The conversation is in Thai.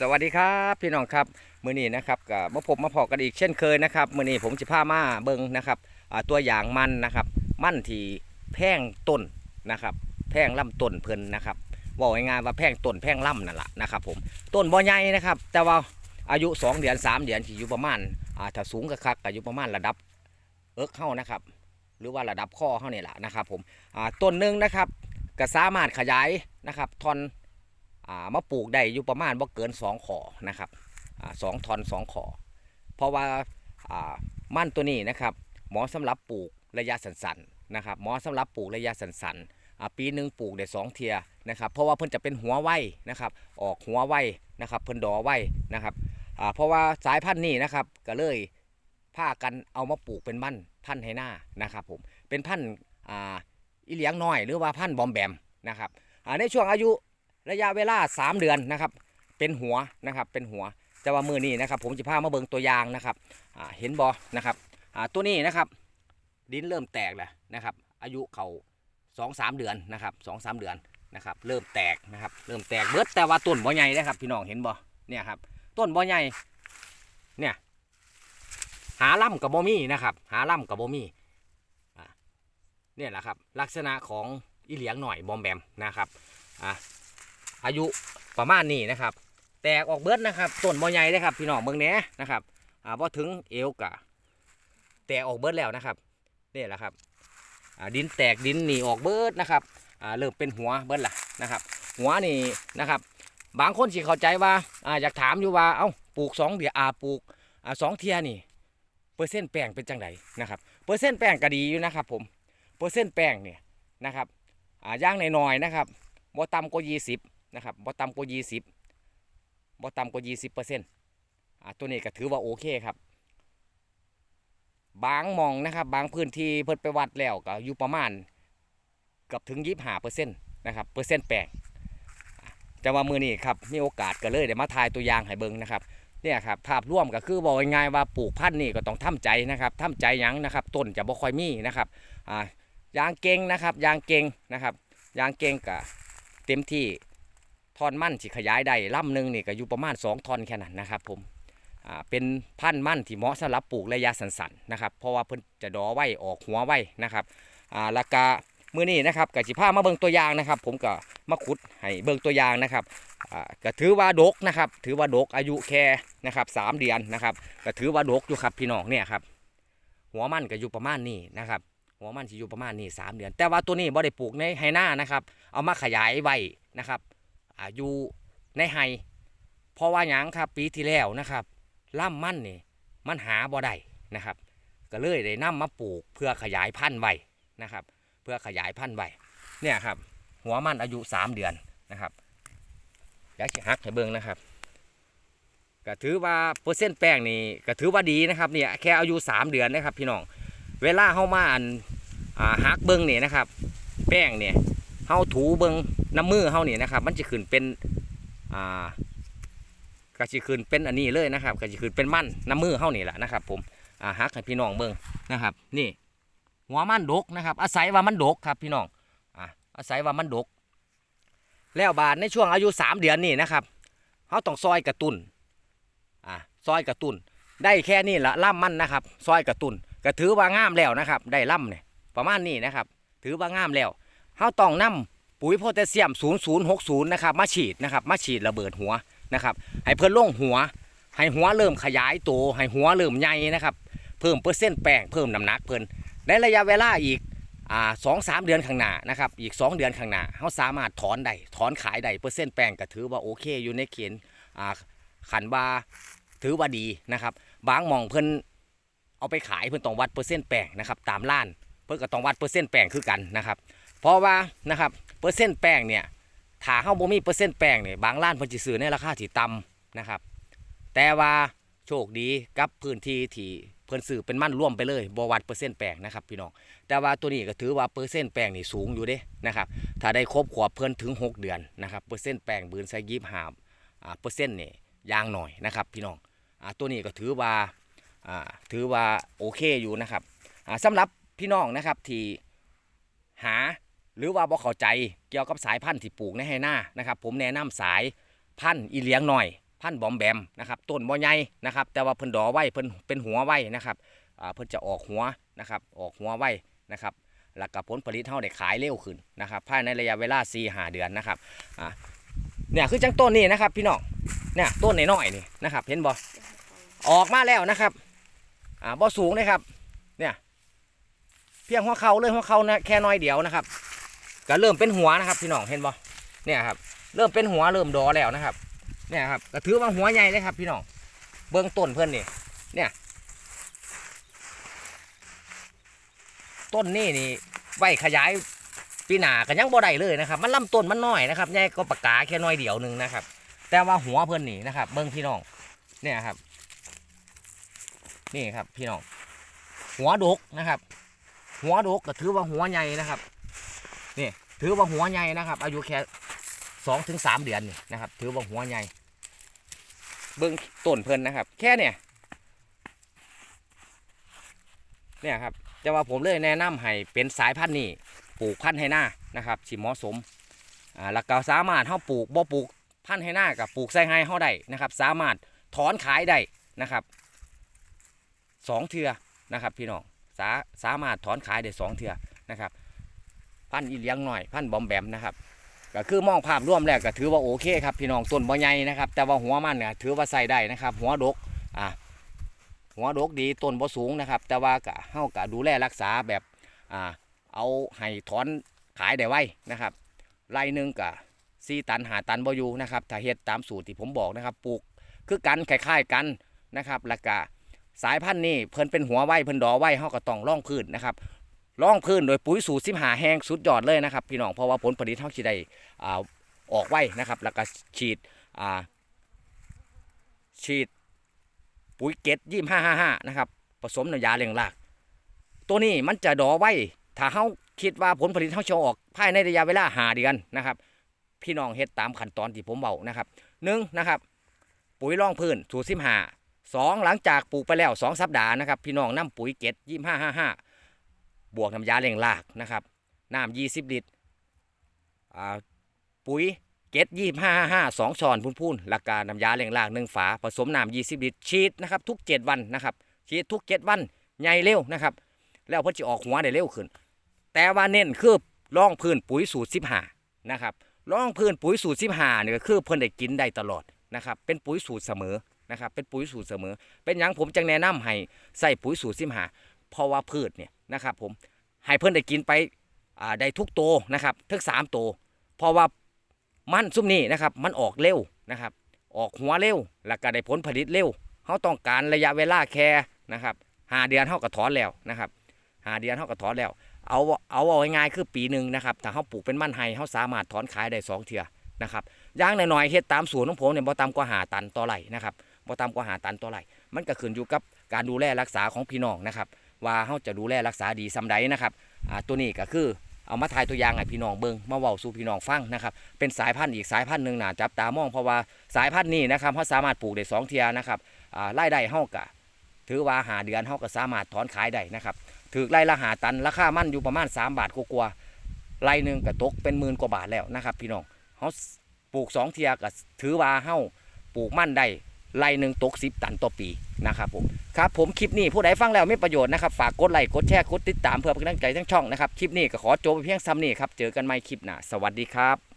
สวัสดีครับพี่น้องครับมือนี้นะครับก็มาพบมาพอกันอีกเช่นเคยนะครับมือนี้ผมจะพามาเบิงนะครับตัวอย่างมันนะครับมันที่แพงต้นนะครับแพงลำต้นเพิ่นนะครับบอกง่ายๆว่าแพงต้นแพงลำนั่นแหละนะครับผมต้นบ่ใหญ่นะครับ แต่ว่าอายุ 2 เดือน 3 เดือนที่อยู่ประมาณถ้าสูงก็คักก็อยู่ประมาณระดับเอิกเฮานะครับ หรือว่าระดับข้อเฮานี่แหละนะครับผมต้นหนึงนะครับก็สามารถขยายนะครับทอน มาปลูกได้อยู่ประมาณบ่เกิน2ขอนะครับอสองทอน2ขอ เพราะว่าอ่ามั่นตัวนี้นะครับเหมอสำหรับปลูกระยะสั้นๆนะครับเหมอสำหรับปลูกระยะสั้นๆปีหนึ่งปลูกได้สองเทียนะครับเพราะว่าเพิ่นจะเป็นหัวไว้นะครับออกหัวไว้นะครับเพิ่นดอไว้นะครับเพราะว่าสายพันธุ์นี้นะครับก็เลยพากันเอามาปลูกเป็นมั่นพันธุ์ไหหน้านะครับผมเป็นพันธุ์อีเลียงน้อยหรือว่าพันธุ์บอมแบมนะครับในช่วงอายุ ระยะเวลา 3 เดือนนะครับ เป็นหัวนะครับ เป็นหัวจะว่ามือนี้นะครับ ผมจะพามาเบิ่งตัวอย่างนะครับเห็นบอนะครับตัวนี้นะครับ ดินเริ่มแตกแล้วนะครับ อายุเขาสองสามเดือนนะครับสองสามเดือนนะครับ เริ่มแตกนะครับ เริ่มแตกเบิดแต่ว่าต้นบ่ใหญ่นะครับ พี่น้องเห็นบ่เนี่ยครับ ต้นบ่ใหญ่เนี่ยหาล่ำกับบ่มีนะครับ หาล่ำกับบ่มีอ่าเนี่ยแหละครับ ลักษณะของอีเหลียงหน่อยบอมแบมนะครับอ่า อายุประมาณนี้นะครับ แตกออกเบิดนะครับต้นบ่ใหญ่เลยครับพี่น้องเมืองแหนนะครับอ่าพอถึงเอวกะแตกออกเบิดแล้วนะครับนี่แหละครับอ่าดินแตกดินหนีออกเบิดนะครับอ่าเริ่มเป็นหัวเบิดละนะครับ หัวนี่นะครับ บางคนสิเข้าใจว่าอ่าอยากถามอยู่ว่าเอ้าปลูกสองเดียอาปลูกอ่าสองเทียนี่เปอร์เซ็นต์แป้งเป็นจังไดนะครับเปอร์เซ็นต์แป้งก็ดีอยู่นะครับผมเปอร์เซ็นต์แป้งเนี่ยนะครับอ่าย่างน้อยๆนะครับบ่ต่ำกว่า20 นะครับบ่ต่ำกว่า20บ่ต่ำกว่า20เปอร์เซ็นต์อ่าตัวนี้ก็ถือว่าโอเคครับ บางมองนะครับ บางพื้นที่เพิ่นไปวัดแล้วก็อยู่ประมาณเกือบถึง25เปอร์เซ็นต์นะครับเปอร์เซ็นต์แปลงอะแต่ว่ามือนี้ครับมีโอกาสก็เลยได้มาถ่ายตัวอย่างให้เบิ่งนะครับเนี่ยครับภาพร่วมก็คือบอกง่ายๆว่าปลูกพันธุ์นี่ก็ต้องทำใจนะครับทำใจยังนะครับต้นจะบ่ค่อยมีนะครับอ่ายางเก่งนะครับยางเก่งนะครับยางเก่งก็เต็มที่ ทอนมั่นที่ขยายได้ลำหนึ่งนี่ก็อยู่ประมาณ 2ทอนแค่นั้นนะครับผมอ่าเป็นพันธุ์มั่นที่เหมาะสำหรับปลูกระยะสั้นๆนะครับเพราะว่าเพิ่นจะดอไว้ออกหัวไว้นะครับอ่าแล้วก็มื้อนี้นะครับก็สิพามาเบิ่งตัวอย่างนะครับ ผมก็มาขุดให้เบิ่งตัวอย่างนะครับอ่าก็ถือว่าดกนะครับ ถือว่าดกอายุแค่นะครับสามเดือนนะครับก็ถือว่าดกอยู่ครับพี่น้องเนี่ยครับหัวมันก็อยู่ประมาณนี้นะครับ หัวมันสิอยู่ประมาณนี้สามเดือน แต่ว่าตัวนี้บ่ได้ปลูกในไหหน้านะครับ เอามาขยายไว้นะครับ อายู่ในไฮเพราะว่าหยังครับปีที่แล้วนะครับล่ำมันนี่มันหาบ่ได้นะครับ ก็เลยได้นำมาปลูกเพื่อขยายพันธุ์ไว้นะครับ เพื่อขยายพันธุ์ไว้เนี่ยครับ หัวมันอายุ 3 เดือนนะครับอยากจะหักให้เบิ่งนะครับก็ถือว่าเปอร์เซ็นต์แป้งนี่ก็ถือว่าดีนะครับเนี่ยแค่อายุ3เดือนนะครับพี่น้องเวลาเข้ามาอันอหักเบิ่งนี่นะครับ แป้งเนี่ยเฮาถูเบิ่ง น้ำมือเฮานี่นะครับ มันจะขึ้นเป็นอ่าก็จะขึ้นเป็นอันนี้เลยนะครับก็จะขึ้นเป็นมันน้ำมือเฮานี่แหละนะครับ ผมอ่าฮักให้พี่น้องเบิ่งนะครับ นี่ หัวมันดกนะครับ อาศัยว่ามันดกครับพี่น้องอ่าอาศัยว่ามันดก แล้วบาดในช่วงอายุสามเดือนนี่นะครับเฮาต้องซอยกระตุนอ่าซอยกระตุนได้แค่นี้ละล่ำมันนะครับ ซอยกระตุนก็ถือว่างามแล้วนะครับ ได้ล่ำเนี่ยประมาณนี้นะครับ ถือว่างามแล้วเฮาต้องนำ ปุ๋ยโพแทสเซียม 0060 นะครับมาฉีดนะครับมาฉีดระเบิดหัวนะครับให้เพิ่นลงหัว ให้หัวเริ่มขยายโตให้หัวเริ่มใหญ่นะครับเพิ่มเปอร์เซ็นต์แป้งเพิ่มน้ำหนักเพิ่นในระยะเวลาอีกสองสามเดือนข้างหน้านะครับอีก 2 เดือนข้างหน้าเขาสามารถถอนได้ถอนขายได้เปอร์เซ็นต์แป้งก็ถือว่าโอเคอยู่ในเกณฑ์อ่าขันว่าถือว่าดีนะครับ บางมองเพิ่นเอาไปขายเพิ่นต้องวัดเปอร์เซ็นต์แป้งนะครับตามร้าน เพิ่นก็ต้องวัดเปอร์เซ็นต์แป้งคือกันนะครับ เพราะว่านะครับ ปอร์เซ็นต์แป้งเนี่ยถ้าเฮาบ่มีเปอร์เซ็นต์แป้งเนี่ยบางร้านเพิ่นสิซื้อในราคาที่ต่ำนะครับ แต่ว่าโชคดีกับพื้นที่ที่เพิ่นซื้อเป็นมั่นร่วมไปเลยบ่วัดเปอร์เซ็นต์แป้งนะครับพี่น้องแต่ว่าตัวนี้ก็ถือว่าเปอร์เซ็นต์แป้งนี่สูงอยู่เด้นะครับถ้าได้ครบขวบเพิ่นถึง 6 เดือนนะครับเปอร์เซ็นต์แป้งบืนใส่ยิบหาอ่าเปอร์เซ็นต์นี่ยางหน่อยนะครับพี่น้องอ่าตัวนี้ก็ถือว่าอ่าถือว่าโอเคอยู่นะครับอ่าสำหรับพี่น้องนะครับที่หา หรือว่าบ่เข้าใจเกี่ยวกับสายพันธุ์ที่ปลูกในไหหน้านะครับ ผมแนะนำสายพันธุ์อีเลี้ยงหน่อย พันธุ์บอมแบมนะครับต้นบ่ใหญ่นะครับแต่ว่าเพิ่นดอไว้เพิ่นเป็นหัวไว้นะครับอ่าเพิ่นจะออกหัวนะครับออกหัวไว้นะครับแล้วก็ผลผลิตเฮาได้ขายเร็วขึ้นนะครับภายในระยะเวลา4 5เดือนนะครับอ่าเนี่ยคือจังต้นนี้นะครับ พี่น้องเนี่ยต้นน้อยๆนี่นะครับ เห็นบ่ออกมาแล้วนะครับอ่าบ่สูงนะครับเนี่ยเพียงหัวเข่าเลยหัวเข่านะแค่น้อยเดียวนะครับ ก็เริ่มเป็นหัวนะครับพี่น้องเห็นบ่เนี่ยครับเริ่มเป็นหัวเริ่มดอแล้วนะครับ เนี่ยครับก็ถือว่าหัวใหญ่เลยครับพี่น้องเบื้องต้นเพื่อนนี่เนี่ย ต้นนี่นี่ไว้ขยายปีหนากันยังบ่ได้เลยนะครับ มันลำต้นมันน้อยนะครับใหญ่ก็ปากกาแค่น้อยเดียวหนึงนะครับ แต่ว่าหัวเพื่อนนี่นะครับ เบื้องพี่น้อง เนี่ยครับ นี่ครับพี่น้อง หัวดกนะครับ หัวดกก็ถือว่าหัวใหญ่นะครับ นี่ถือว่าหัวใหญ่นะครับ อายุแค่สองถึงสามเดือนนี่นะครับ ถือว่าหัวใหญ่เบิ้งต้นเพิ่นนะครับ แค่เนี่ยเนี่ยครับจะว่าผมเลยแนะนำให้เป็นสายพันธุ์นี่ปลูกพันธุ์ให้หน้านะครับสิเหมาะสมอ่าแล้วก็สามารถเฮาปลูกบ่ปลูกพันธุ์ให้หน้ากับปลูกใส่ให้เฮาได้นะครับ สามารถถอนขายได้นะครับสองเทือนะครับ พี่น้องสาสามารถถอนขายได้สองเทือนะครับ พันธุ์อีเลี้ยงหน่อยพันธุ์บอมแบมนะครับก็คือมองภาพร่วมแล้วก็ถือว่าโอเคครับพี่น้องต้นบ่ใหญ่นะครับ แต่ว่าหัวมันเนี่ยถือว่าใส่ได้นะครับ หัวดกอ่าหัวดกดีต้นบ่สูงนะครับ แต่ว่าก็เฮาก็ดูแลรักษาแบบอ่าเอาให้ถอนขายได้ไว้นะครับไร่หนึงก็สี่ตันหาตันบ่อยู่นะครับถ้าเฮ็ดตามสูตรที่ผมบอกนะครับปลูกคือกันคล้ายๆกันนะครับแล้วก็สายพันธุ์นี้เพิ่นเป็นหัวไว้เพิ่นดอไว้เฮาก็ต้องร่องพื้นนะครับ ร่องพื้นโดยปุ๋ยสูตรสิบหาแห้งสุดยอดเลยนะครับ พี่น้องเพราะว่าผลผลิตเฮาสิได้อ่าออกไว้นะครับ แล้วก็ฉีดอ่าฉีดปุ๋ยเกตยี่ห้าห้าห้านะครับผสมน้ำยาเลี้ยงรากตัวนี้มันจะดอไว้ถ้าเขาคิดว่าผลผลิตเขาจะออกภายในระยะเวลาหาเดือนนะครับ พี่น้องเฮ็ดตามขั้นตอนที่ผมบอกนะครับหนึ่งนะครับ ปุ๋ยร่องพื้นสูตรสิบหาสองหลังจากปลูกไปแล้วสองสัปดาห์นะครับ พี่น้องนำปุ๋ยเกตยี่ห้าห้าห้า บวกน้ำยาเลี้ยงรากนะครับน้ำยี่สิบลิตรปุ๋ยเกตยี่ห้าห้าสองช้อนพูนๆหลักการน้ำยาเลี้ยงรากหนึ่งฝาผสมน้ำยี่สิบลิตรฉีดนะครับทุกเจ็ดวันนะครับฉีดทุกเจ็ดวันใหญ่เร็วนะครับ แล้วเพิ่นจะออกหัวได้เร็วขึ้น แต่ว่าเน้นคือร่องพื้นปุ๋ยสูตรสิบห้านะครับร่องพื้นปุ๋ยสูตรสิบห้าเนี่ยก็คือเพิ่นได้กินได้ตลอดนะครับเป็นปุ๋ยสูตรเสมอนะครับเป็นปุ๋ยสูตรเสมอ เป็นอย่างผมจึงแนะนำให้ใส่ปุ๋ยสูตรสิบห้า เพราะว่าพืชเนี่ยนะครับผมให้เพิ่นได้กินไปได้ทุกโตนะครับทั้งสามโตเพราะว่ามันซุ่มนี้นะครับมันออกเร็วนะครับ ออกหัวเร็วแล้วก็ได้ผลผลิตเร็วเขาต้องการระยะเวลาแค่นะครับหาเดือนเขาก็ถอนแล้วนะครับหาเดือนเขาก็ถอนแล้ว เอาเอาเอาง่ายๆคือปีหนึ่งนะครับถ้าเขาปลูกเป็นมันไฮเขาสามารถถอนขายได้สองเทื่อนะครับย่างน้อยๆเฮ็ดตามสูตรของผมเนี่ยบ่ต่ำกว่าหาตันต่อไร่นะครับบ่ต่ำกว่าหาตันต่อไร่มันก็ขึ้นอยู่กับการดูแลรักษาของพี่น้องนะครับ ว่าเขาจะดูแลรักษาดีซำใดนะครับอ่าตัวนี้ก็คือเอามาถ่ายตัวอย่างให้พี่น้องเบิงมาเว้าสู่พี่น้องฟังนะครับเป็นสายพันธุ์อีกสายพันธุ์หนึ่งน่าจับตามองเพราะว่าสายพันธุ์นี้นะครับเขาสามารถปลูกได้สองเทียนะครับอ่ารายได้เฮากะถือว่าหาเดือนเฮาก็สามารถถอนขายได้นะครับถือไร่ละหาตันราคามันอยู่ประมาณ 3 บาทกว่าๆไร่หนึ่งก็ตกเป็นหมื่นกว่าบาทแล้วนะครับ พี่น้องเขาปลูกสองเทียก็ถือว่าเฮาปลูกมันได้ไร่หนึ่งตกสิบตันต่อปี นะครับผมครับผมคลิปนี้ผู้ใดฟังแล้วมีประโยชน์นะครับฝากกดไลค์กดแชร์กดติดตามเพื่อเป็นกำลังใจทั้งช่องนะครับคลิปนี้ก็ขอจบไปเพียงซ้ำนี้ครับเจอกันใหม่คลิปหน้าสวัสดีครับ